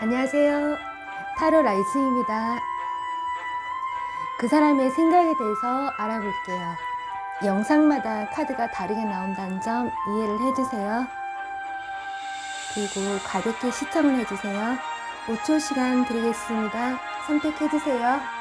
안녕하세요. 타로 라이스입니다. 그 사람의 생각에 대해서 알아볼게요. 영상마다 카드가 다르게 나온다는 점 이해를 해주세요. 그리고 가볍게 시청을 해주세요. 5초 시간 드리겠습니다. 선택해주세요.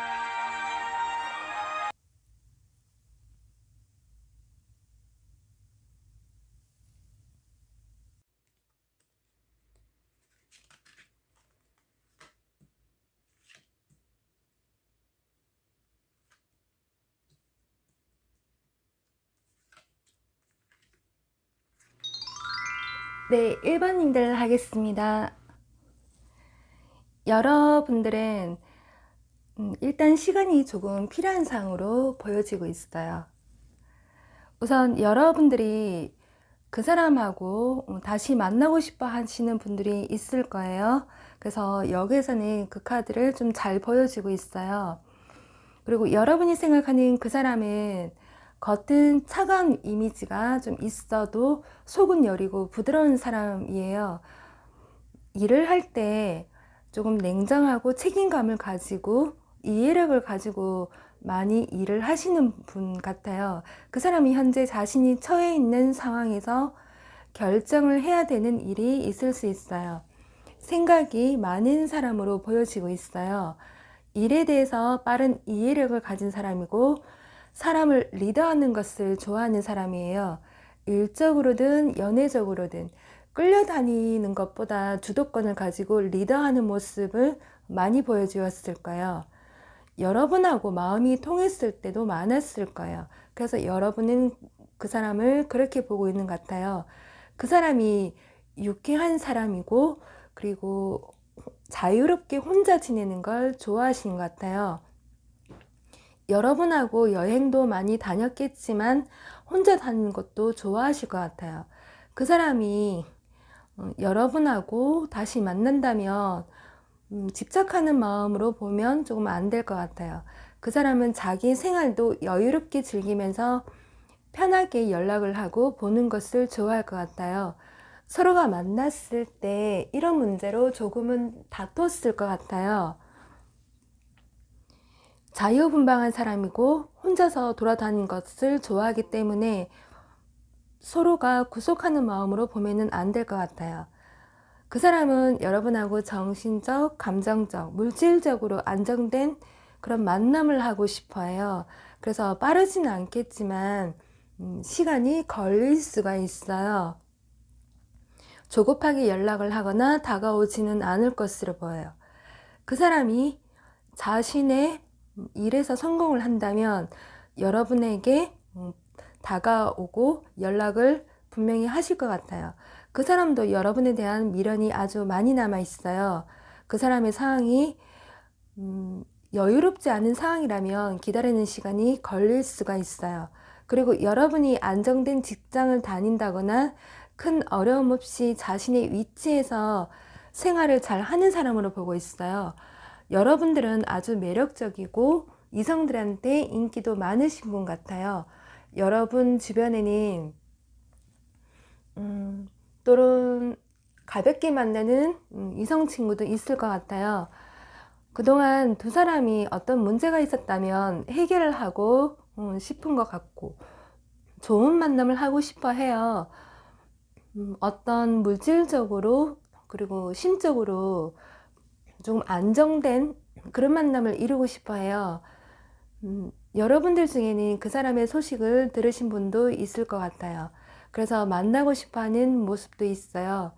네, 1번님들 하겠습니다. 여러분들은 음, 일단 시간이 조금 필요한 상으로 보여지고 있어요. 우선 여러분들이 그 사람하고 음, 다시 만나고 싶어 하시는 분들이 있을 거예요. 그래서 여기에서는 그 카드를 좀 잘 보여지고 있어요. 그리고 여러분이 생각하는 그 사람은 겉은 차가운 이미지가 좀 있어도 속은 여리고 부드러운 사람이에요. 일을 할 때 조금 냉정하고 책임감을 가지고 이해력을 가지고 많이 일을 하시는 분 같아요. 그 사람이 현재 자신이 처해 있는 상황에서 결정을 해야 되는 일이 있을 수 있어요. 생각이 많은 사람으로 보여지고 있어요. 일에 대해서 빠른 이해력을 가진 사람이고 사람을 리더하는 것을 좋아하는 사람이에요. 일적으로든 연애적으로든 끌려다니는 것보다 주도권을 가지고 리더하는 모습을 많이 보여주었을 거예요. 여러분하고 마음이 통했을 때도 많았을 거예요. 그래서 여러분은 그 사람을 그렇게 보고 있는 것 같아요. 그 사람이 유쾌한 사람이고, 그리고 자유롭게 혼자 지내는 걸 좋아하시는 것 같아요. 여러분하고 여행도 많이 다녔겠지만 혼자 다니는 것도 좋아하실 것 같아요. 그 사람이 어, 여러분하고 다시 만난다면 음, 집착하는 마음으로 보면 조금 안 될 것 같아요. 그 사람은 자기 생활도 여유롭게 즐기면서 편하게 연락을 하고 보는 것을 좋아할 것 같아요. 서로가 만났을 때 이런 문제로 조금은 다퉜을 것 같아요. 자유분방한 사람이고 혼자서 돌아다니는 것을 좋아하기 때문에 서로가 구속하는 마음으로 보면은 안 될 것 같아요. 그 사람은 여러분하고 정신적, 감정적, 물질적으로 안정된 그런 만남을 하고 싶어 해요. 그래서 빠르지는 않겠지만, 음, 시간이 걸릴 수가 있어요. 조급하게 연락을 하거나 다가오지는 않을 것으로 보여요. 그 사람이 자신의 일에서 성공을 한다면 여러분에게 음, 다가오고 연락을 분명히 하실 것 같아요. 그 사람도 여러분에 대한 미련이 아주 많이 남아 있어요. 그 사람의 상황이 음, 여유롭지 않은 상황이라면 기다리는 시간이 걸릴 수가 있어요. 그리고 여러분이 안정된 직장을 다닌다거나 큰 어려움 없이 자신의 위치에서 생활을 잘 하는 사람으로 보고 있어요. 여러분들은 아주 매력적이고 이성들한테 인기도 많으신 분 같아요. 여러분 주변에는 음, 또는 가볍게 만나는 음, 이성 친구도 있을 것 같아요. 그동안 두 사람이 어떤 문제가 있었다면 해결을 하고 음, 싶은 것 같고 좋은 만남을 하고 싶어 해요. 음, 어떤 물질적으로 그리고 심적으로 조금 안정된 그런 만남을 이루고 싶어 해요. 음, 여러분들 중에는 그 사람의 소식을 들으신 분도 있을 것 같아요. 그래서 만나고 싶어 하는 모습도 있어요.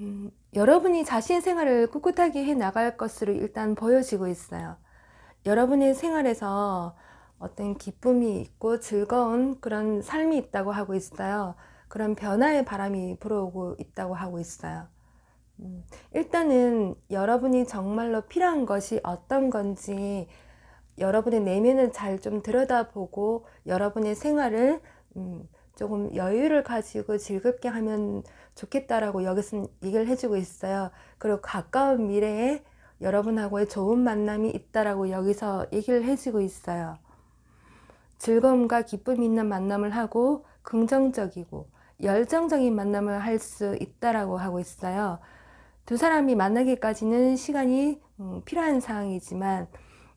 음, 여러분이 자신의 생활을 꿋꿋하게 해 나갈 것으로 일단 보여지고 있어요. 여러분의 생활에서 어떤 기쁨이 있고 즐거운 그런 삶이 있다고 하고 있어요. 그런 변화의 바람이 불어오고 있다고 하고 있어요. 음, 일단은 여러분이 정말로 필요한 것이 어떤 건지 여러분의 내면을 잘 좀 들여다보고 여러분의 생활을 음, 조금 여유를 가지고 즐겁게 하면 좋겠다라고 여기서 얘기를 해주고 있어요. 그리고 가까운 미래에 여러분하고의 좋은 만남이 있다라고 여기서 얘기를 해주고 있어요. 즐거움과 기쁨이 있는 만남을 하고 긍정적이고 열정적인 만남을 할 수 있다라고 하고 있어요. 두 사람이 만나기까지는 시간이 음, 필요한 상황이지만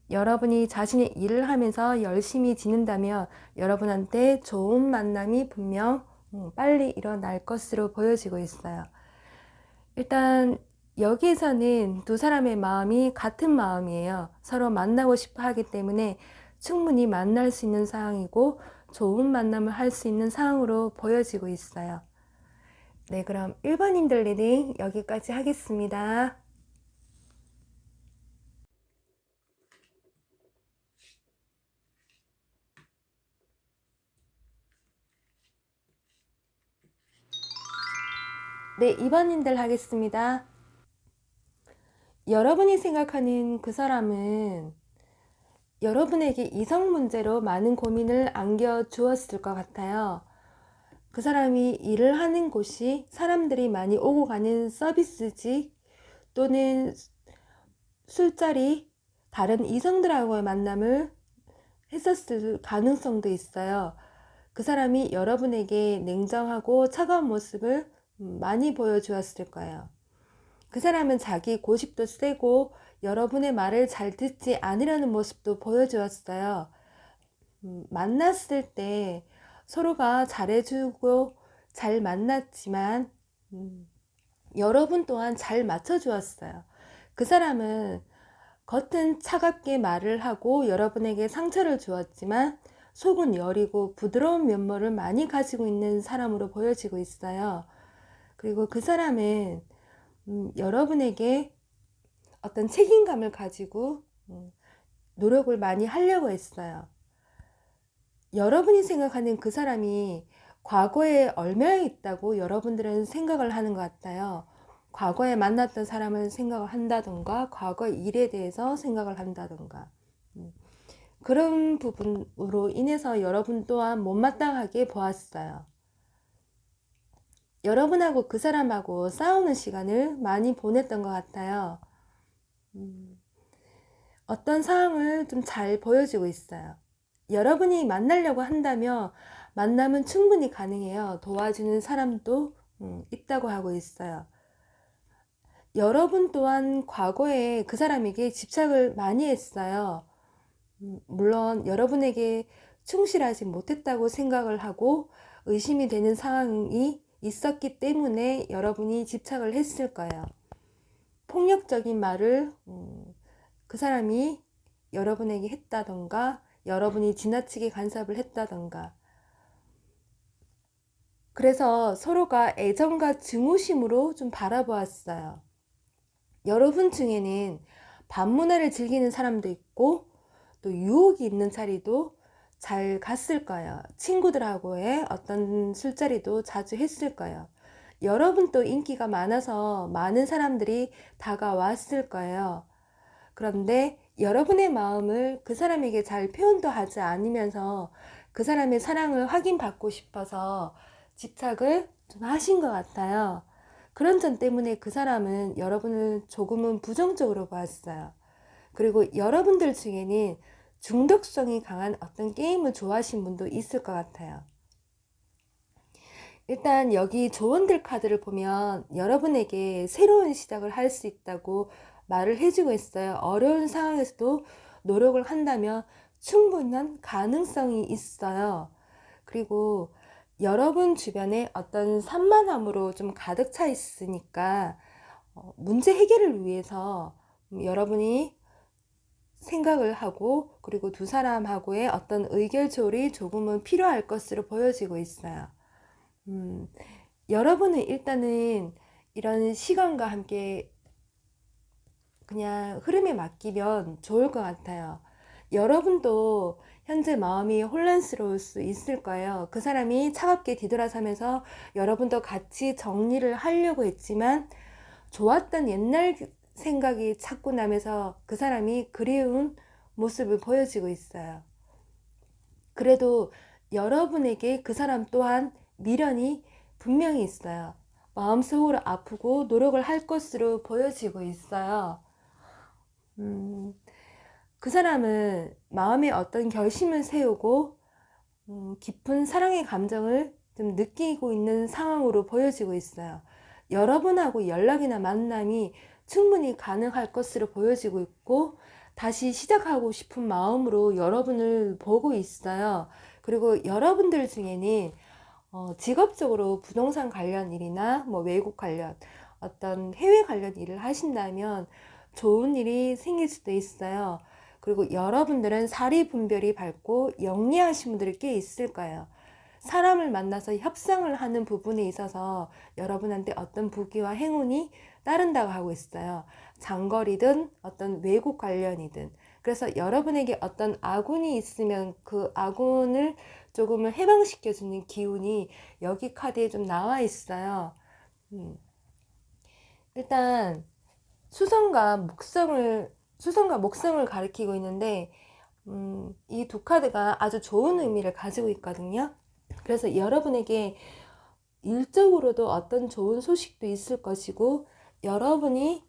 여러분이 자신의 일을 하면서 열심히 지낸다면 여러분한테 좋은 만남이 분명 음, 빨리 일어날 것으로 보여지고 있어요. 일단 여기에서는 두 사람의 마음이 같은 마음이에요. 서로 만나고 싶어 하기 때문에 충분히 만날 수 있는 상황이고 좋은 만남을 할 수 있는 상황으로 보여지고 있어요. 네, 그럼 1번님들 리딩 여기까지 하겠습니다. 네, 2번님들 하겠습니다. 여러분이 생각하는 그 사람은 여러분에게 이성 문제로 많은 고민을 안겨 주었을 것 같아요. 그 사람이 일을 하는 곳이 사람들이 많이 오고 가는 서비스직 또는 술자리, 다른 이성들하고의 만남을 했었을 가능성도 있어요. 그 사람이 여러분에게 냉정하고 차가운 모습을 많이 보여주었을 거예요. 그 사람은 자기 고집도 세고 여러분의 말을 잘 듣지 않으려는 모습도 보여주었어요. 음, 만났을 때 서로가 잘해주고 잘 만났지만 음, 여러분 또한 잘 맞춰주었어요. 그 사람은 겉은 차갑게 말을 하고 여러분에게 상처를 주었지만 속은 여리고 부드러운 면모를 많이 가지고 있는 사람으로 보여지고 있어요. 그리고 그 사람은 음, 여러분에게 어떤 책임감을 가지고 음, 노력을 많이 하려고 했어요. 여러분이 생각하는 그 사람이 과거에 얼마나 있다고 여러분들은 생각을 하는 것 같아요. 과거에 만났던 사람을 생각을 한다던가, 과거 일에 대해서 생각을 한다던가. 음, 그런 부분으로 인해서 여러분 또한 못마땅하게 보았어요. 여러분하고 그 사람하고 싸우는 시간을 많이 보냈던 것 같아요. 음, 어떤 상황을 좀 잘 보여주고 있어요. 여러분이 만나려고 한다면 만남은 충분히 가능해요. 도와주는 사람도 음, 있다고 하고 있어요. 여러분 또한 과거에 그 사람에게 집착을 많이 했어요. 음, 물론 여러분에게 충실하지 못했다고 생각을 하고 의심이 되는 상황이 있었기 때문에 여러분이 집착을 했을 거예요. 폭력적인 말을 음, 그 사람이 여러분에게 했다던가 여러분이 지나치게 간섭을 했다던가 그래서 서로가 애정과 증오심으로 좀 바라보았어요. 여러분 중에는 반문화를 즐기는 사람도 있고 또 유혹이 있는 자리도 잘 갔을 거예요. 친구들하고의 어떤 술자리도 자주 했을 거예요. 여러분도 인기가 많아서 많은 사람들이 다가왔을 거예요. 그런데 여러분의 마음을 그 사람에게 잘 표현도 하지 않으면서 그 사람의 사랑을 확인받고 싶어서 집착을 좀 하신 것 같아요. 그런 점 때문에 그 사람은 여러분을 조금은 부정적으로 봤어요. 그리고 여러분들 중에는 중독성이 강한 어떤 게임을 좋아하시는 분도 있을 것 같아요. 일단 여기 조언들 카드를 보면 여러분에게 새로운 시작을 할 수 있다고 말을 해주고 있어요. 어려운 상황에서도 노력을 한다면 충분한 가능성이 있어요. 그리고 여러분 주변에 어떤 산만함으로 좀 가득 차 있으니까 어, 문제 해결을 위해서 여러분이 생각을 하고 그리고 두 사람하고의 어떤 의결조리 조금은 필요할 것으로 보여지고 있어요. 음, 여러분은 일단은 이런 시간과 함께 그냥 흐름에 맡기면 좋을 것 같아요. 여러분도 현재 마음이 혼란스러울 수 있을 거예요. 그 사람이 차갑게 뒤돌아서면서 여러분도 같이 정리를 하려고 했지만 좋았던 옛날 생각이 자꾸 나면서 그 사람이 그리운 모습을 보여지고 있어요. 그래도 여러분에게 그 사람 또한 미련이 분명히 있어요. 마음속으로 아프고 노력을 할 것으로 보여지고 있어요. 음, 그 사람은 마음에 어떤 결심을 세우고 음, 깊은 사랑의 감정을 좀 느끼고 있는 상황으로 보여지고 있어요. 여러분하고 연락이나 만남이 충분히 가능할 것으로 보여지고 있고 다시 시작하고 싶은 마음으로 여러분을 보고 있어요. 그리고 여러분들 중에는 어, 직업적으로 부동산 관련 일이나 뭐 외국 관련 어떤 해외 관련 일을 하신다면 좋은 일이 생길 수도 있어요. 그리고 여러분들은 사리 분별이 밝고 영리하신 분들이 꽤 있을 거예요. 사람을 만나서 협상을 하는 부분에 있어서 여러분한테 어떤 부귀와 행운이 따른다고 하고 있어요. 장거리든 어떤 외국 관련이든. 그래서 여러분에게 어떤 아군이 있으면 그 아군을 조금은 해방시켜주는 기운이 여기 카드에 좀 나와 있어요. 음. 일단 수성과 목성을 수성과 목성을 가리키고 있는데 음, 이 두 카드가 아주 좋은 의미를 가지고 있거든요. 그래서 여러분에게 일적으로도 어떤 좋은 소식도 있을 것이고 여러분이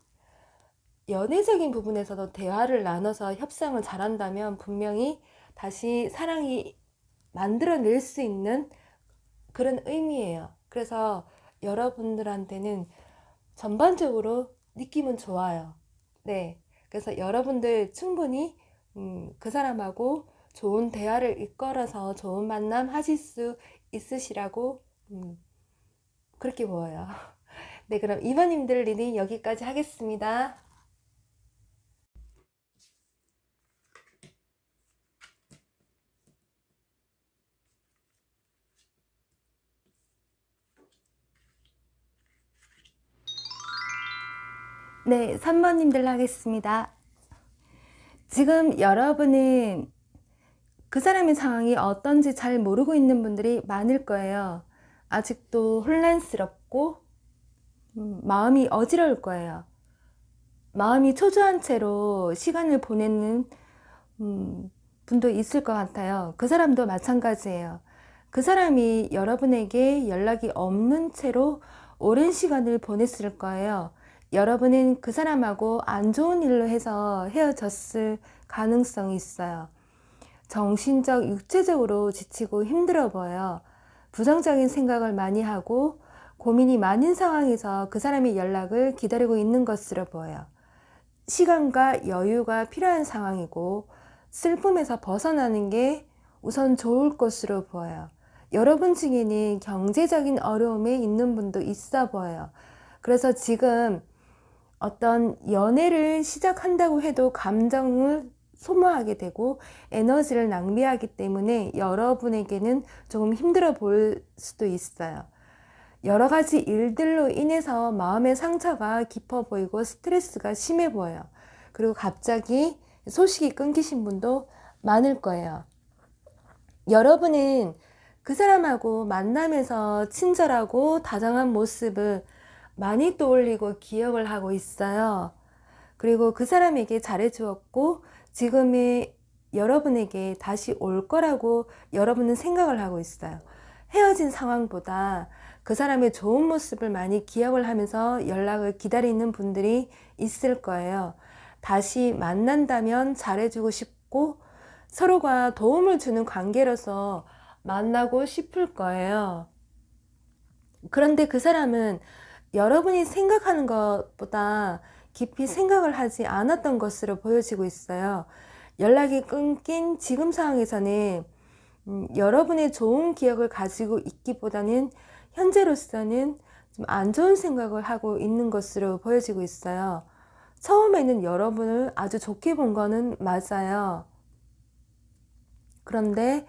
연애적인 부분에서도 대화를 나눠서 협상을 잘한다면 분명히 다시 사랑이 만들어낼 수 있는 그런 의미예요. 그래서 여러분들한테는 전반적으로 느낌은 좋아요. 네. 그래서 여러분들 충분히 음, 그 사람하고 좋은 대화를 이끌어서 좋은 만남 하실 수 있으시라고 음, 그렇게 보여요. 네, 그럼 이번님들 리딩 여기까지 하겠습니다. 네, 3번님들 하겠습니다. 지금 여러분은 그 사람의 상황이 어떤지 잘 모르고 있는 분들이 많을 거예요. 아직도 혼란스럽고 음, 마음이 어지러울 거예요. 마음이 초조한 채로 시간을 보내는 음, 분도 있을 것 같아요. 그 사람도 마찬가지예요. 그 사람이 여러분에게 연락이 없는 채로 오랜 시간을 보냈을 거예요. 여러분은 그 사람하고 안 좋은 일로 해서 헤어졌을 가능성이 있어요. 정신적, 육체적으로 지치고 힘들어 보여. 부정적인 생각을 많이 하고 고민이 많은 상황에서 그 사람의 연락을 기다리고 있는 것으로 보여요. 시간과 여유가 필요한 상황이고 슬픔에서 벗어나는 게 우선 좋을 것으로 보여요. 여러분 중에는 경제적인 어려움에 있는 분도 있어 보여요. 그래서 지금 어떤 연애를 시작한다고 해도 감정을 소모하게 되고 에너지를 낭비하기 때문에 여러분에게는 조금 힘들어 보일 수도 있어요. 여러 가지 일들로 인해서 마음의 상처가 깊어 보이고 스트레스가 심해 보여요. 그리고 갑자기 소식이 끊기신 분도 많을 거예요. 여러분은 그 사람하고 만나면서 친절하고 다정한 모습을 많이 떠올리고 기억을 하고 있어요. 그리고 그 사람에게 잘해주었고 지금의 여러분에게 다시 올 거라고 여러분은 생각을 하고 있어요. 헤어진 상황보다 그 사람의 좋은 모습을 많이 기억을 하면서 연락을 기다리는 분들이 있을 거예요. 다시 만난다면 잘해주고 싶고 서로가 도움을 주는 관계로서 만나고 싶을 거예요. 그런데 그 사람은 여러분이 생각하는 것보다 깊이 생각을 하지 않았던 것으로 보여지고 있어요. 연락이 끊긴 지금 상황에서는 음, 여러분의 좋은 기억을 가지고 있기보다는 현재로서는 좀 안 좋은 생각을 하고 있는 것으로 보여지고 있어요. 처음에는 여러분을 아주 좋게 본 거는 맞아요. 그런데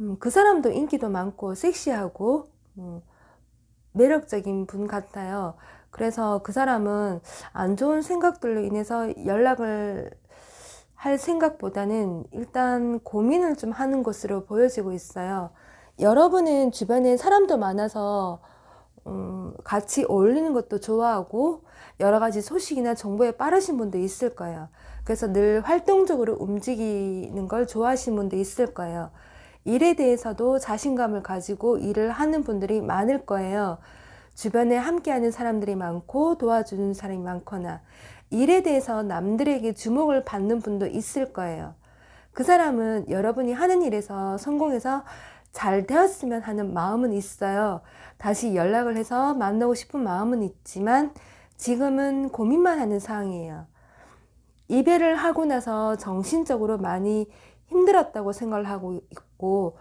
음, 그 사람도 인기도 많고 섹시하고 음, 매력적인 분 같아요. 그래서 그 사람은 안 좋은 생각들로 인해서 연락을 할 생각보다는 일단 고민을 좀 하는 것으로 보여지고 있어요. 여러분은 주변에 사람도 많아서 음, 같이 어울리는 것도 좋아하고 여러 가지 소식이나 정보에 빠르신 분도 있을 거예요. 그래서 늘 활동적으로 움직이는 걸 좋아하시는 분도 있을 거예요. 일에 대해서도 자신감을 가지고 일을 하는 분들이 많을 거예요. 주변에 함께하는 사람들이 많고 도와주는 사람이 많거나 일에 대해서 남들에게 주목을 받는 분도 있을 거예요. 그 사람은 여러분이 하는 일에서 성공해서 잘 되었으면 하는 마음은 있어요. 다시 연락을 해서 만나고 싶은 마음은 있지만 지금은 고민만 하는 상황이에요. 이별을 하고 나서 정신적으로 많이 힘들었다고 생각을 하고 있고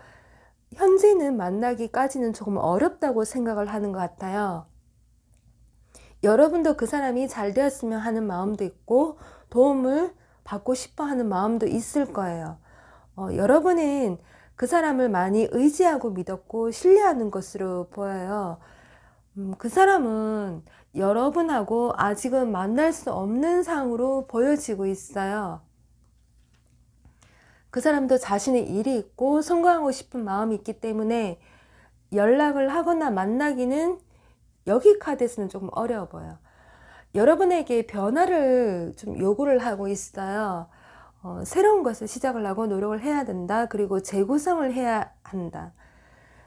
현재는 만나기까지는 조금 어렵다고 생각을 하는 것 같아요. 여러분도 그 사람이 잘 되었으면 하는 마음도 있고 도움을 받고 싶어 하는 마음도 있을 거예요. 어, 여러분은 그 사람을 많이 의지하고 믿었고 신뢰하는 것으로 보여요. 음, 그 사람은 여러분하고 아직은 만날 수 없는 상으로 보여지고 있어요. 그 사람도 자신의 일이 있고 성공하고 싶은 마음이 있기 때문에 연락을 하거나 만나기는 여기 카드에서는 조금 어려워 보여요. 여러분에게 변화를 좀 요구를 하고 있어요. 어, 새로운 것을 시작을 하고 노력을 해야 된다. 그리고 재구성을 해야 한다.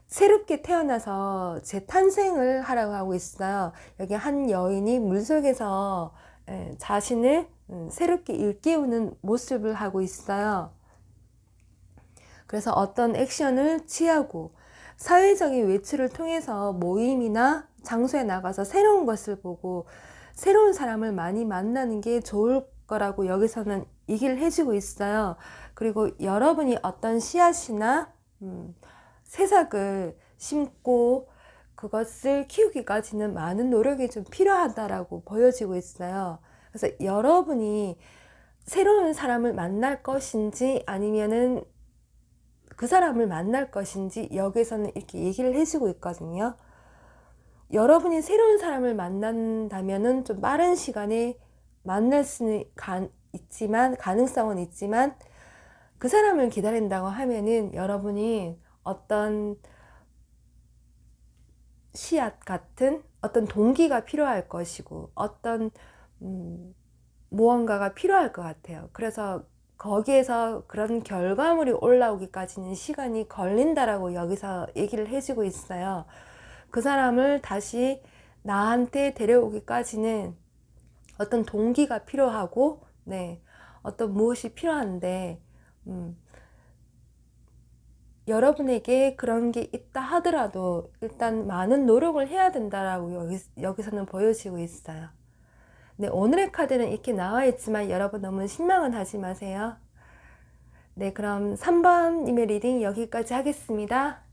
새롭게 태어나서 재탄생을 하라고 하고 있어요. 여기 한 여인이 물속에서 예, 자신을 음, 새롭게 일깨우는 모습을 하고 있어요. 그래서 어떤 액션을 취하고 사회적인 외출을 통해서 모임이나 장소에 나가서 새로운 것을 보고 새로운 사람을 많이 만나는 게 좋을 거라고 여기서는 얘기를 해주고 있어요. 그리고 여러분이 어떤 씨앗이나 음, 새싹을 심고 그것을 키우기까지는 많은 노력이 좀 필요하다라고 보여지고 있어요. 그래서 여러분이 새로운 사람을 만날 것인지 아니면은 그 사람을 만날 것인지 여기서는 이렇게 얘기를 해주고 있거든요. 여러분이 새로운 사람을 만난다면은 좀 빠른 시간에 만날 수는 가, 있지만 가능성은 있지만 그 사람을 기다린다고 하면은 여러분이 어떤 씨앗 같은 어떤 동기가 필요할 것이고 어떤 음, 무언가가 필요할 것 같아요. 그래서 거기에서 그런 결과물이 올라오기까지는 시간이 걸린다라고 여기서 얘기를 해주고 있어요. 그 사람을 다시 나한테 데려오기까지는 어떤 동기가 필요하고, 네, 어떤 무엇이 필요한데, 음, 여러분에게 그런 게 있다 하더라도 일단 많은 노력을 해야 된다라고 여기, 여기서는 보여지고 있어요. 네, 오늘의 카드는 이렇게 나와 있지만 여러분 너무 실망은 하지 마세요. 네, 그럼 3번님의 리딩 여기까지 하겠습니다.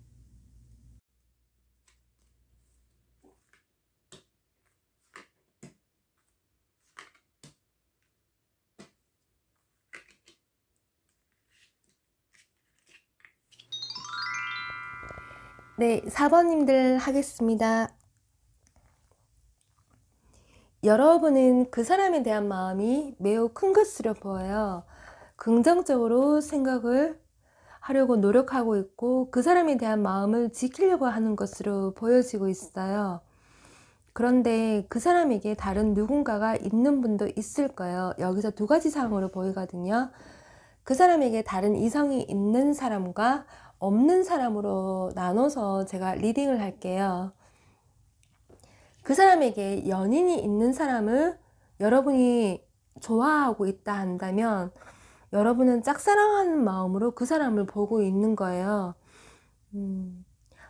네, 4번님들 하겠습니다. 여러분은 그 사람에 대한 마음이 매우 큰 것으로 보여요. 긍정적으로 생각을 하려고 노력하고 있고 그 사람에 대한 마음을 지키려고 하는 것으로 보여지고 있어요. 그런데 그 사람에게 다른 누군가가 있는 분도 있을 거예요. 여기서 두 가지 상황으로 보이거든요. 그 사람에게 다른 이성이 있는 사람과 없는 사람으로 나눠서 제가 리딩을 할게요. 그 사람에게 연인이 있는 사람을 여러분이 좋아하고 있다 한다면 여러분은 짝사랑하는 마음으로 그 사람을 보고 있는 거예요. 음,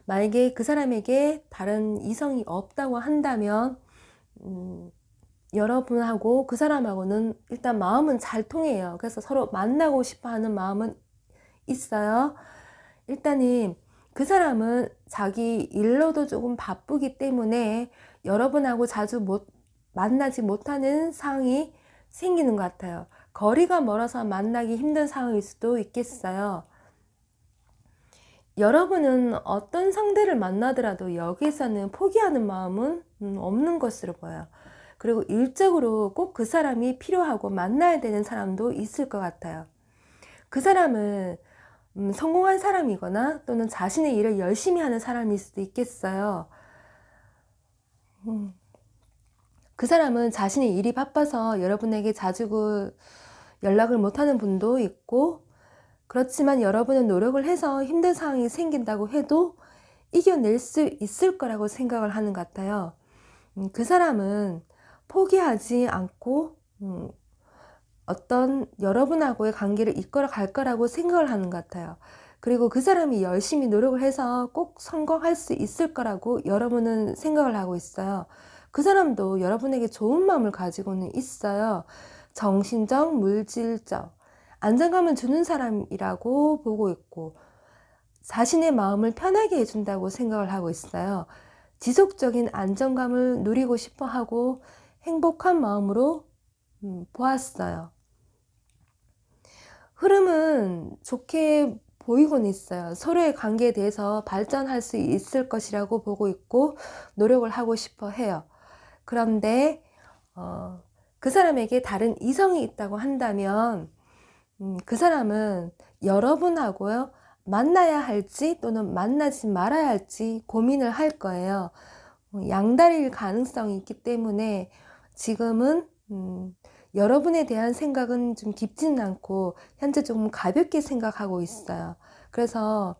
만약에 그 사람에게 다른 이성이 없다고 한다면 음, 여러분하고 그 사람하고는 일단 마음은 잘 통해요. 그래서 서로 만나고 싶어 하는 마음은 있어요. 일단은 그 사람은 자기 일로도 조금 바쁘기 때문에 여러분하고 자주 못, 만나지 못하는 상황이 생기는 것 같아요. 거리가 멀어서 만나기 힘든 상황일 수도 있겠어요. 여러분은 어떤 상대를 만나더라도 여기서는 포기하는 마음은 음, 없는 것으로 보여요. 그리고 일적으로 꼭 그 사람이 필요하고 만나야 되는 사람도 있을 것 같아요. 그 사람은 음, 성공한 사람이거나 또는 자신의 일을 열심히 하는 사람일 수도 있겠어요. 음, 그 사람은 자신의 일이 바빠서 여러분에게 자주 그 연락을 못하는 분도 있고, 그렇지만 여러분은 노력을 해서 힘든 상황이 생긴다고 해도 이겨낼 수 있을 거라고 생각을 하는 것 같아요. 음, 그 사람은 포기하지 않고, 음, 어떤 여러분하고의 관계를 이끌어 갈 거라고 생각을 하는 것 같아요. 그리고 그 사람이 열심히 노력을 해서 꼭 성공할 수 있을 거라고 여러분은 생각을 하고 있어요. 그 사람도 여러분에게 좋은 마음을 가지고는 있어요. 정신적, 물질적, 안정감을 주는 사람이라고 보고 있고, 자신의 마음을 편하게 해준다고 생각을 하고 있어요. 지속적인 안정감을 누리고 싶어 하고 행복한 마음으로 음, 보았어요. 흐름은 좋게 보이곤 있어요. 서로의 관계에 대해서 발전할 수 있을 것이라고 보고 있고 노력을 하고 싶어 해요. 그런데 어, 그 사람에게 다른 이성이 있다고 한다면 음, 그 사람은 여러분하고요 만나야 할지 또는 만나지 말아야 할지 고민을 할 거예요. 어, 양다리일 가능성이 있기 때문에 지금은 음, 여러분에 대한 생각은 좀 깊지는 않고 현재 조금 가볍게 생각하고 있어요. 그래서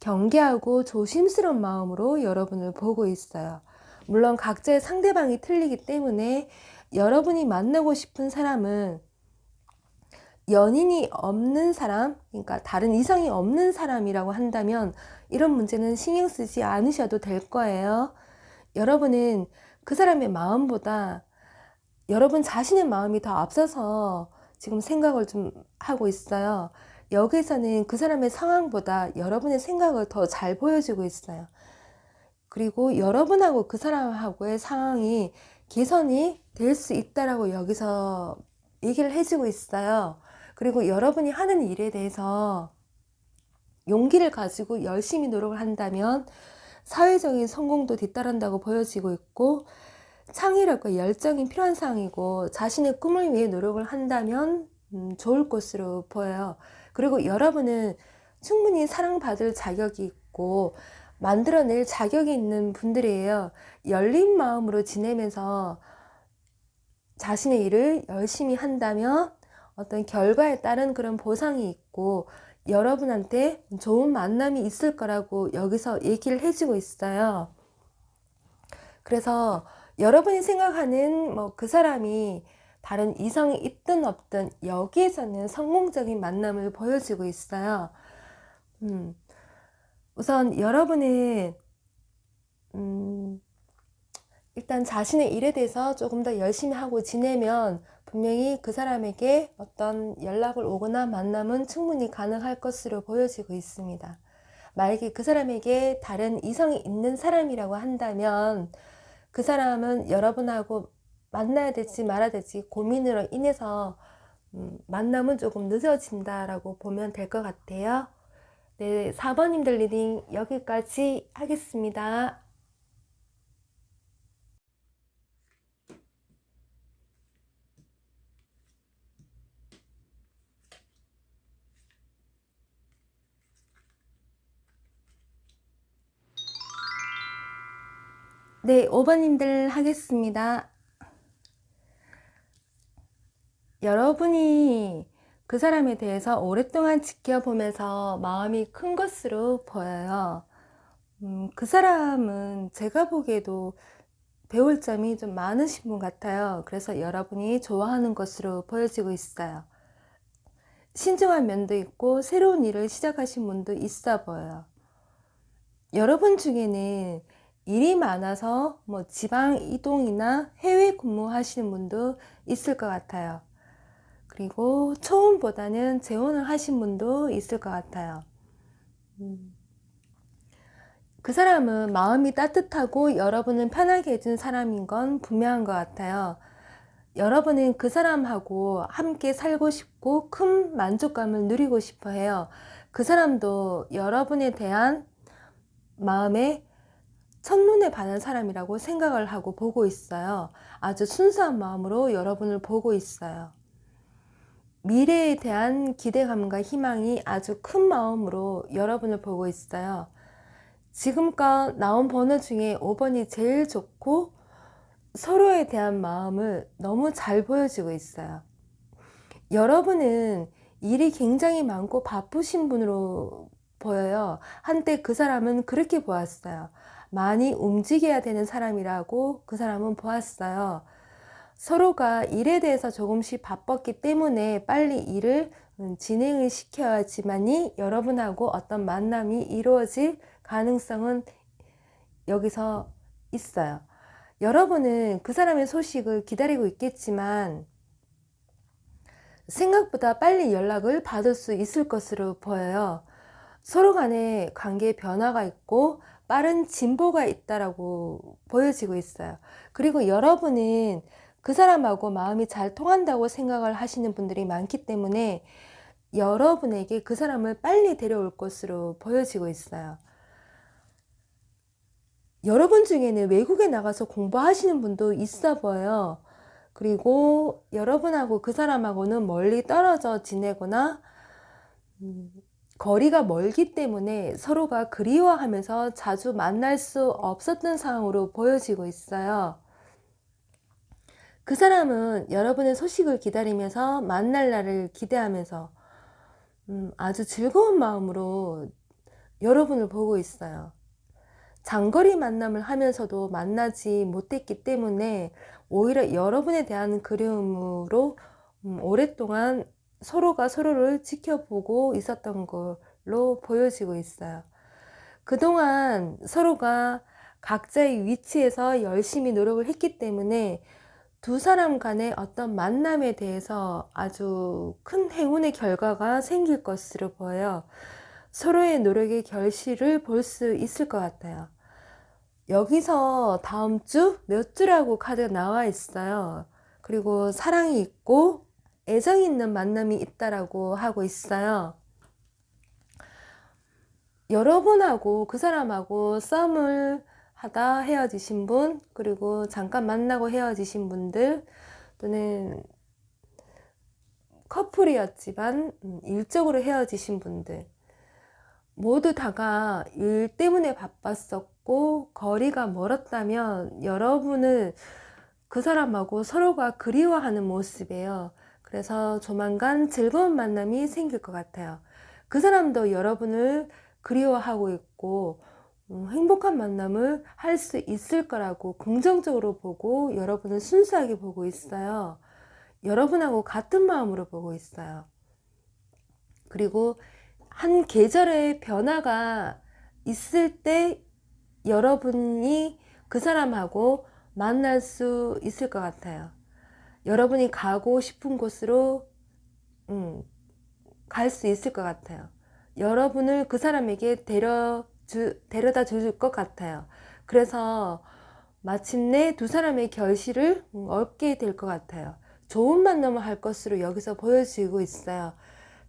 경계하고 조심스러운 마음으로 여러분을 보고 있어요. 물론 각자의 상대방이 틀리기 때문에 여러분이 만나고 싶은 사람은 연인이 없는 사람, 그러니까 다른 이성이 없는 사람이라고 한다면 이런 문제는 신경 쓰지 않으셔도 될 거예요. 여러분은 그 사람의 마음보다 여러분 자신의 마음이 더 앞서서 지금 생각을 좀 하고 있어요. 여기서는 그 사람의 상황보다 여러분의 생각을 더 잘 보여주고 있어요. 그리고 여러분하고 그 사람하고의 상황이 개선이 될 수 있다라고 여기서 얘기를 해주고 있어요. 그리고 여러분이 하는 일에 대해서 용기를 가지고 열심히 노력을 한다면 사회적인 성공도 뒤따른다고 보여지고 있고 창의력과 열정이 필요한 상황이고 자신의 꿈을 위해 노력을 한다면 음, 좋을 것으로 보여요. 그리고 여러분은 충분히 사랑받을 자격이 있고 만들어낼 자격이 있는 분들이에요. 열린 마음으로 지내면서 자신의 일을 열심히 한다면 어떤 결과에 따른 그런 보상이 있고 여러분한테 좋은 만남이 있을 거라고 여기서 얘기를 해주고 있어요. 그래서 여러분이 생각하는 뭐 그 사람이 다른 이성이 있든 없든 여기에서는 성공적인 만남을 보여주고 있어요. 음, 우선 여러분은 음, 일단 자신의 일에 대해서 조금 더 열심히 하고 지내면 분명히 그 사람에게 어떤 연락을 오거나 만남은 충분히 가능할 것으로 보여지고 있습니다. 만약에 그 사람에게 다른 이성이 있는 사람이라고 한다면 그 사람은 여러분하고 만나야 될지 말아야 될지 고민으로 인해서 음, 만남은 조금 늦어진다라고 보면 될 것 같아요. 네, 4번님들 리딩 여기까지 하겠습니다. 네, 5번님들 하겠습니다. 여러분이 그 사람에 대해서 오랫동안 지켜보면서 마음이 큰 것으로 보여요. 음, 그 사람은 제가 보기에도 배울 점이 좀 많으신 분 같아요. 그래서 여러분이 좋아하는 것으로 보여지고 있어요. 신중한 면도 있고 새로운 일을 시작하신 분도 있어 보여요. 여러분 중에는 일이 많아서 뭐 지방 이동이나 해외 근무하시는 분도 있을 것 같아요. 그리고 초음보다는 재혼을 하신 분도 있을 것 같아요. 음. 그 사람은 마음이 따뜻하고 여러분은 편하게 해준 사람인 건 분명한 것 같아요. 여러분은 그 사람하고 함께 살고 싶고 큰 만족감을 누리고 싶어 해요. 그 사람도 여러분에 대한 마음에 첫눈에 반한 사람이라고 생각을 하고 보고 있어요. 아주 순수한 마음으로 여러분을 보고 있어요. 미래에 대한 기대감과 희망이 아주 큰 마음으로 여러분을 보고 있어요. 지금껏 나온 번호 중에 5번이 제일 좋고 서로에 대한 마음을 너무 잘 보여주고 있어요. 여러분은 일이 굉장히 많고 바쁘신 분으로 보여요. 한때 그 사람은 그렇게 보았어요. 많이 움직여야 되는 사람이라고 그 사람은 보았어요. 서로가 일에 대해서 조금씩 바빴기 때문에 빨리 일을 음, 진행을 시켜야지만이 여러분하고 어떤 만남이 이루어질 가능성은 여기서 있어요. 여러분은 그 사람의 소식을 기다리고 있겠지만 생각보다 빨리 연락을 받을 수 있을 것으로 보여요. 서로 간에 관계에 변화가 있고 빠른 진보가 있다라고 보여지고 있어요. 그리고 여러분은 그 사람하고 마음이 잘 통한다고 생각을 하시는 분들이 많기 때문에 여러분에게 그 사람을 빨리 데려올 것으로 보여지고 있어요. 여러분 중에는 외국에 나가서 공부하시는 분도 있어 보여요. 그리고 여러분하고 그 사람하고는 멀리 떨어져 지내거나 음, 거리가 멀기 때문에 서로가 그리워하면서 자주 만날 수 없었던 상황으로 보여지고 있어요. 그 사람은 여러분의 소식을 기다리면서 만날 날을 기대하면서 음, 아주 즐거운 마음으로 여러분을 보고 있어요. 장거리 만남을 하면서도 만나지 못했기 때문에 오히려 여러분에 대한 그리움으로 음, 오랫동안 서로가 서로를 지켜보고 있었던 걸로 보여지고 있어요. 그동안 서로가 각자의 위치에서 열심히 노력을 했기 때문에 두 사람 간의 어떤 만남에 대해서 아주 큰 행운의 결과가 생길 것으로 보여요. 서로의 노력의 결실을 볼 수 있을 것 같아요. 여기서 다음 주 몇 주라고 카드가 나와 있어요. 그리고 사랑이 있고 애정이 있는 만남이 있다라고 하고 있어요. 여러분하고 그 사람하고 썸을 하다 헤어지신 분, 그리고 잠깐 만나고 헤어지신 분들, 또는 커플이었지만 음, 일적으로 헤어지신 분들, 모두 다가 일 때문에 바빴었고, 거리가 멀었다면 여러분은 그 사람하고 서로가 그리워하는 모습이에요. 그래서 조만간 즐거운 만남이 생길 것 같아요. 그 사람도 여러분을 그리워하고 있고, 음, 행복한 만남을 할 수 있을 거라고 긍정적으로 보고 여러분은 순수하게 보고 있어요. 여러분하고 같은 마음으로 보고 있어요. 그리고 한 계절의 변화가 있을 때 여러분이 그 사람하고 만날 수 있을 것 같아요. 여러분이 가고 싶은 곳으로 음, 갈 수 있을 것 같아요. 여러분을 그 사람에게 데려 주, 데려다 줄 것 같아요. 그래서 마침내 두 사람의 결실을 얻게 될 것 같아요. 좋은 만남을 할 것으로 여기서 보여지고 있어요.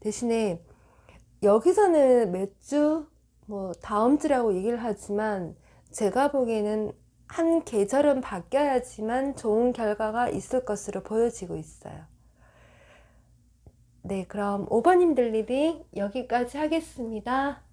대신에 여기서는 몇 주, 뭐 다음 주라고 얘기를 하지만 제가 보기에는 한 계절은 바뀌어야지만 좋은 결과가 있을 것으로 보여지고 있어요. 네, 그럼 5번님 들 리딩 여기까지 하겠습니다.